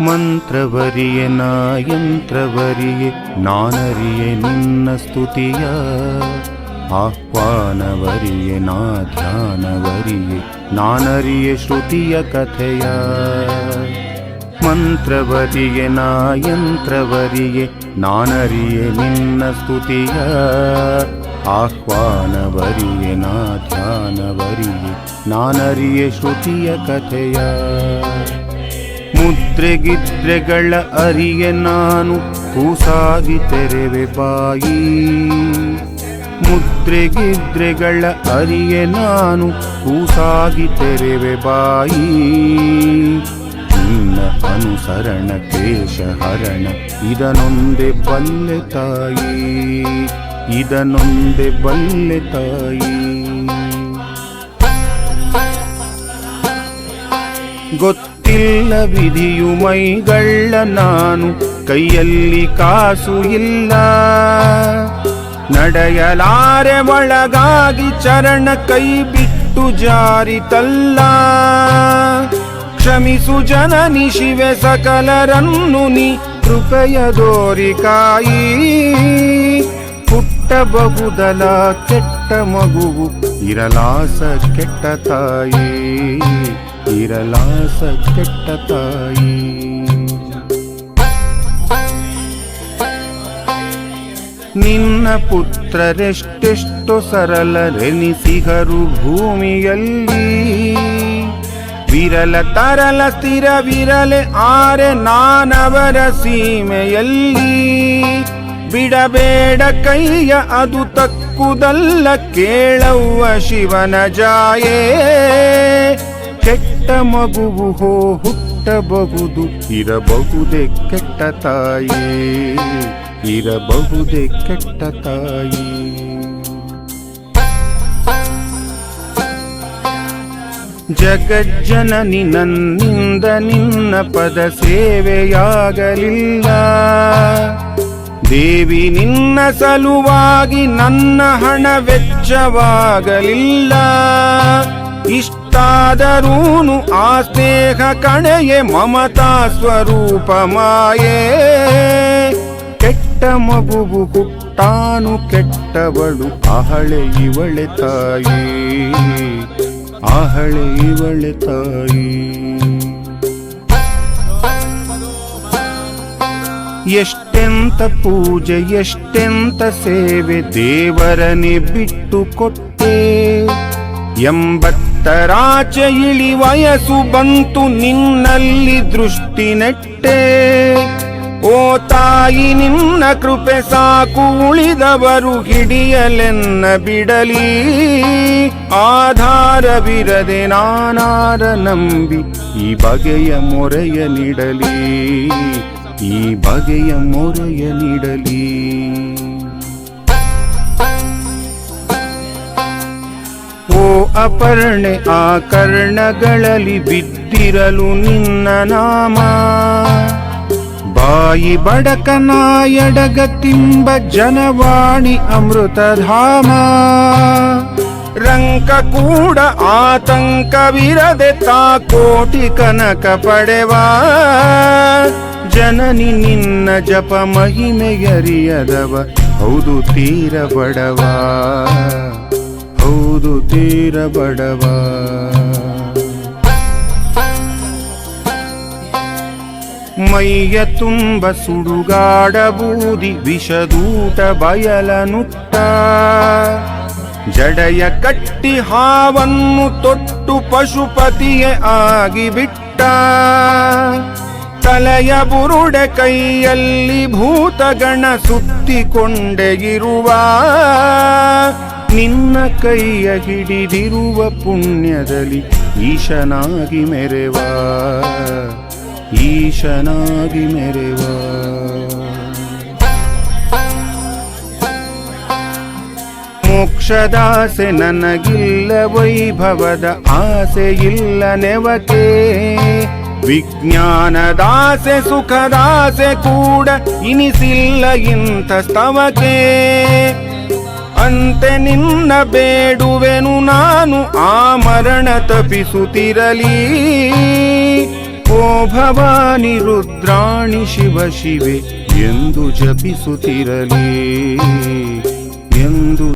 ಮಂತ್ರವರಿಯೆ, ನಾ ಯಂತ್ರವರಿಯೆ, ನಾನರಿಯೆ ನಿನ್ನ ಸ್ತುತಿಯ. ಆಹ್ವಾನವರಿಯೆ, ನಾ ಧ್ಯಾನವರಿಯೆ, ನಾನರಿಯೆ ಶ್ರುತಿಯ ಕಥೆಯ. ಮಂತ್ರವರಿಯೆ, ನಾ ಯಂತ್ರವರಿಯೆ, ನಾನರಿಯೆ ನಿನ್ನ ಸ್ತುತಿಯ. ಆಹ್ವಾನವರಿಯೆ, ನಾ ಮುದ್ರೆಗಿದ್ರೆಗಳ ಅರಿಯ ನಾನು ಕೂಸಾಗಿ ತೆರೆವೆ ಬಾಯಿ. ಮುದ್ರೆಗಿದ್ರೆಗಳ ಅರಿಯ ನಾನು ಕೂಸಾಗಿ ತೆರೆವೆ ಬಾಯಿ. ನಿನ್ನ ಅನುಸರಣ ಕೇಶಹರಣ ಇದನೊಂದೆ ಬಲ್ಲೆ ತಾಯಿ. ಇದನೊಂದೆ ಬಲ್ಲೆ ತಾಯಿ. ಗೊತ್ತಿಲ್ಲ ವಿಧಿಯು ಮೈಗಳ್ಳ ನಾನು ಕೈಯಲ್ಲಿ ಕಾಸು ಇಲ್ಲ. ನಡೆಯಲಾರೆ ಒಳಗಾಗಿ ಚರಣ ಕೈ ಬಿಟ್ಟು ಜಾರಿತಲ್ಲ ಕ್ಷಮಿಸು ಜನನಿ ಶಿವೆ ಸಕಲರನ್ನು ನೀ ಕೃಪೆಯ ದೋರಿಕಾಯಿ ಹುಟ್ಟಬಹುದಲ ಕೆಟ್ಟ ಮಗುವು ಇರಲಾಸ ಕೆಟ್ಟ ತಾಯಿ. ಇರಲಾಸ ಕೆಟ್ಟ ತಾಯಿ. ನಿನ್ನ ಪುತ್ರರೆಷ್ಟೆಷ್ಟು ಸರಳರೆನಿಸಿಗರು ಭೂಮಿಯಲ್ಲಿ. ವಿರಲ ತರಲ ಸ್ಥಿರ ವಿರಲೆ ಆರೆ ನಾನವರ ಸೀಮೆಯಲ್ಲಿ. ಬಿಡಬೇಡ ಕೈಯ ಅದು ತಕ್ಕುದಲ್ಲ ಕೇಳವ್ವ ಶಿವನ ಜಾಯೇ. ಕೆಟ್ಟ ಮಗುವು ಹೋ, ಹುಟ್ಟಬಹುದು. ಇರಬಹುದೇ ಕೆಟ್ಟ ತಾಯಿ. ಇರಬಹುದೇ ಕೆಟ್ಟ ತಾಯಿ. ಜಗಜ್ಜನನಿ ನನ್ನಿಂದ ನಿನ್ನ ಪದ ಸೇವೆಯಾಗಲಿಲ್ಲ. ದೇವಿ ನಿನ್ನ ಸಲುವಾಗಿ ನನ್ನ ಹಣ ವೆಚ್ಚವಾಗಲಿಲ್ಲ. ಇಷ್ಟಾದರೂನು ಆ ಸ್ನೇಹ ಕಣೆಯೇ ಮಮತಾ ಸ್ವರೂಪ ಮಾಯೇ. ಕೆಟ್ಟ ಮಗುವು ಹುಟ್ಟಾನು ಕೆಟ್ಟವಳು, ಅಹಳೆ ಇವಳೆ ತಾಯಿ. ಅಹಳೆ ಇವಳೆ ತಾಯಿ. ಎಷ್ಟೆಂತ ಪೂಜೆ, ಎಷ್ಟೆಂತ ಸೇವೆ ದೇವರನೆ ಬಿಟ್ಟು ಕೊಟ್ಟೆ ಎಂಬತ್ತರಾಚೆ ಇಳಿ ವಯಸ್ಸು ಬಂತು ನಿನ್ನಲ್ಲಿ ದೃಷ್ಟಿ ನೆಟ್ಟೆ. ಓ ತಾಯಿ, ನಿನ್ನ ಕೃಪೆ ಸಾಕು, ಉಳಿದವರು ಹಿಡಿಯಲೆನ್ನ ಬಿಡಲಿ. ಆಧಾರವಿರದೆ ನಾನಾರ ನಂಬಿ ಈ ಬಗೆಯ ಮೊರೆಯ ನೀಡಲಿ, ಈ ಬಗೆಯ ಮೊರೆಯ ನೀಡಲಿ. ಅಪರ್ಣೆ ಆ ಕರ್ಣಗಳಲ್ಲಿ ಬಿದ್ದಿರಲು ನಿನ್ನ ನಾಮ. ಬಾಯಿ ಬಡಕನ ಎಡಗತಿಂಬ ಜನವಾಣಿ ಅಮೃತಧಾಮ. ರಂಕ ಕೂಡ ಆತಂಕವಿರದೆ ತಾ ಕೋಟಿ ಕನಕ ಪಡೆವಾ. ಜನನಿ ನಿನ್ನ ಜಪ ಮಹಿಮೆಯರಿಯದವ, ಹೌದು ತೀರ ಬಡವ. ಹೌದು ತೀರ ಬಡವ. ಮೈಯ ತುಂಬ ಸುಡುಗಾಡ ಬೂದಿ ವಿಷದೂಟ ಬಯಲನುತ್ತ ಜಡೆಯ ಕಟ್ಟಿ ಹಾವನ್ನು ತೊಟ್ಟು ಪಶುಪತಿಯೇ ಆಗಿಬಿಟ್ಟ. ತಲೆಯ ಬುರುಡೆ ಕೈಯಲ್ಲಿ ಭೂತಗಣ ಸುತ್ತಿಕೊಂಡೆ ಇರುವ. ನಿನ್ನ ಕೈಯ ಹಿಡಿದಿರುವ ಪುಣ್ಯದಲ್ಲಿ ಈಶನಾಗಿ ಮೆರೆವ. ಈಶನಾಗಿ ಮೆರೆವ. ಮೋಕ್ಷದಾಸೆ ನನಗಿಲ್ಲ ವೈಭವದ ಆಸೆ ಇಲ್ಲ ನೆವಕೆ ವಿಜ್ಞಾನದಾಸೆ ಸುಖದಾಸೆ ಕೂಡ ಇನಿಸಿಲ್ಲ ಇಂಥ ಸ್ತವಕೆ ಅಂತೆ ನಿನ್ನ ಬೇಡುವೆನು ನಾನು ಆ ಮರಣ ತಪಿಸುತ್ತಿರಲಿ ಓ ಭವಾನಿ ರುದ್ರಾಣಿ ಶಿವ ಶಿವೆ ಎಂದು ಜಪಿಸುತ್ತಿರಲಿ.